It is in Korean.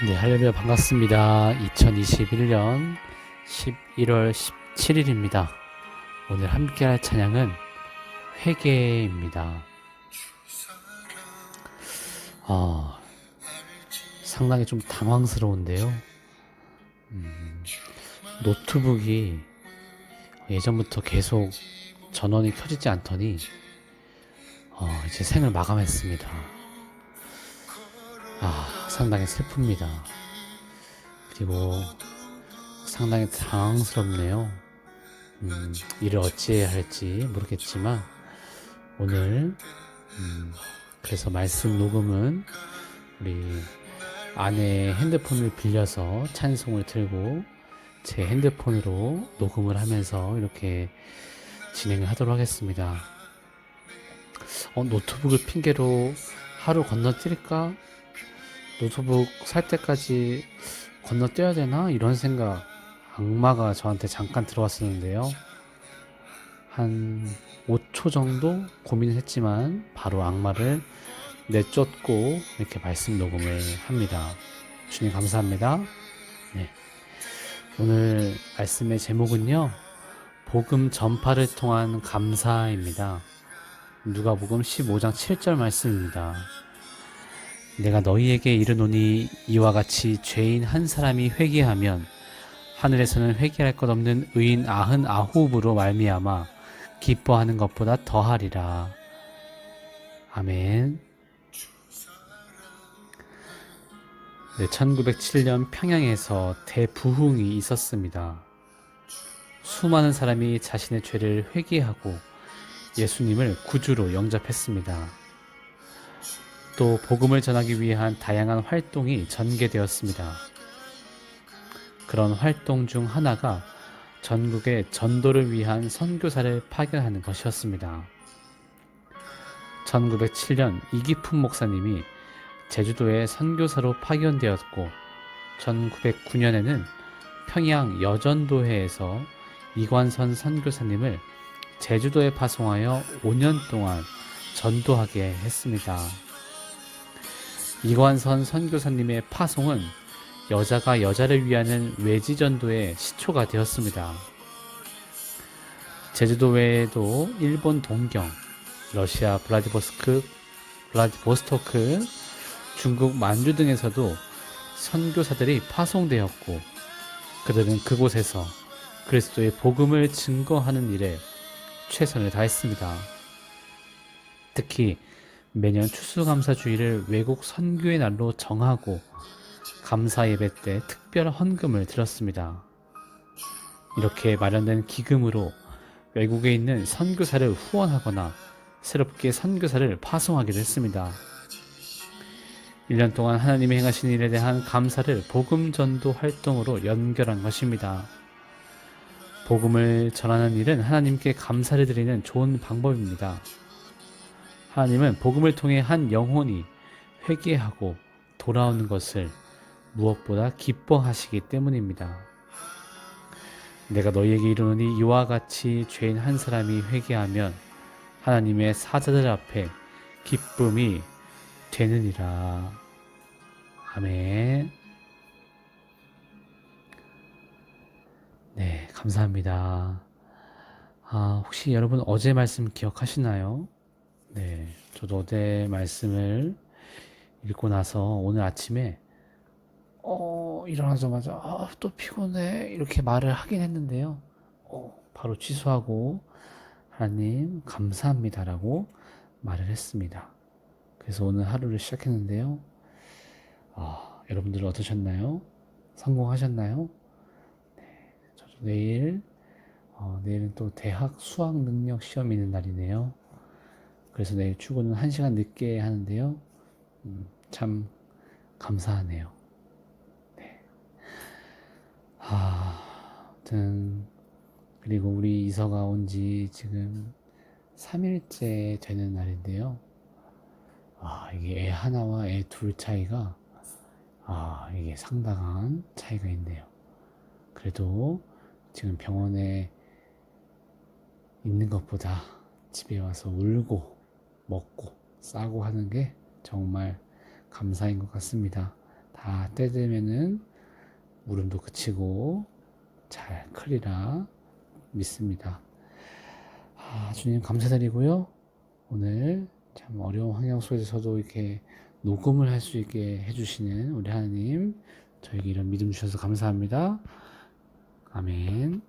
네, 할렐루야 반갑습니다. 2021년 11월 17일입니다. 오늘 함께 할 찬양은 회개입니다. 아, 상당히 좀 당황스러운데요. 음, 노트북이 예전부터 계속 전원이 켜지지 않더니 어, 이제 생을 마감했습니다. 아, 상당히 슬픕니다. 그리고 상당히 당황스럽네요. 음, 일을 어찌해야 할지 모르겠지만, 오늘, 음, 그래서 말씀 녹음은 우리 아내의 핸드폰을 빌려서 찬송을 들고 제 핸드폰으로 녹음을 하면서 이렇게 진행을 하도록 하겠습니다. 어, 노트북을 핑계로 하루 건너뛸까? 노트북 살 때까지 건너뛰어야 되나? 이런 생각, 악마가 저한테 잠깐 들어왔었는데요. 한 5초 정도 고민을 했지만, 바로 악마를 내쫓고, 이렇게 말씀 녹음을 합니다. 주님 감사합니다. 네. 오늘 말씀의 제목은요, 복음 전파를 통한 감사입니다. 누가복음 15장 7절 말씀입니다. 내가 너희에게 이르노니 이와 같이 죄인 한 사람이 회개하면 하늘에서는 회개할 것 없는 의인 아흔 아홉으로 말미암아 기뻐하는 것보다 더하리라. 아멘. 네, 1907년 평양에서 대부흥이 있었습니다. 수많은 사람이 자신의 죄를 회개하고 예수님을 구주로 영접했습니다. 또 복음을 전하기 위한 다양한 활동이 전개되었습니다. 그런 활동 중 하나가 전국의 전도를 위한 선교사를 파견하는 것이었습니다. 1907년 이기품 목사님이 제주도에 선교사로 파견되었고 1909년에는 평양 여전도회에서 이관선 선교사님을 제주도에 파송하여 5년 동안 전도하게 했습니다. 이관선 선교사님의 파송은 여자가 여자를 위하는 외지전도의 시초가 되었습니다. 제주도 외에도 일본 동경, 러시아 블라디보스크, 블라디보스토크, 중국 만주 등에서도 선교사들이 파송되었고 그들은 그곳에서 그리스도의 복음을 증거하는 일에 최선을 다했습니다. 특히 매년 추수감사주의를 외국 선교의 날로 정하고 감사 예배 때 특별 헌금을 드렸습니다. 이렇게 마련된 기금으로 외국에 있는 선교사를 후원하거나 새롭게 선교사를 파송하기도 했습니다. 1년 동안 하나님이 행하신 일에 대한 감사를 복음 전도 활동으로 연결한 것입니다. 복음을 전하는 일은 하나님께 감사를 드리는 좋은 방법입니다. 하나님은 복음을 통해 한 영혼이 회개하고 돌아오는 것을 무엇보다 기뻐하시기 때문입니다. 내가 너희에게 이르노니 이와 같이 죄인 한 사람이 회개하면 하나님의 사자들 앞에 기쁨이 되느니라. 아멘. 네, 감사합니다. 아, 혹시 여러분 어제 말씀 기억하시나요? 네, 저도 어제 말씀을 읽고 나서 오늘 아침에 어, 일어나자마자 아, 또 피곤해 이렇게 말을 하긴 했는데요. 어, 바로 취소하고 하나님 감사합니다라고 말을 했습니다. 그래서 오늘 하루를 시작했는데요. 아, 여러분들 어떠셨나요? 성공하셨나요? 네, 저도 내일 어, 내일은 또 대학 수학 능력 시험 있는 날이네요. 그래서 내일 출근은 1시간 늦게 하는데요. 음, 참 감사하네요. 네. 아, 아무튼 그리고 우리 이서가 온 지 지금 3일째 되는 날인데요. 아, 이게 애 하나와 애 둘 차이가 아, 이게 상당한 차이가 있네요. 그래도 지금 병원에 있는 것보다 집에 와서 울고 먹고 싸고 하는 게 정말 감사인 것 같습니다. 다 떼되면은 물음도 그치고 잘 크리라 믿습니다. 아, 주님 감사드리고요. 오늘 참 어려운 환경 속에서도 이렇게 녹음을 할 수 있게 해주시는 우리 하나님 저에게 이런 믿음 주셔서 감사합니다. 아멘.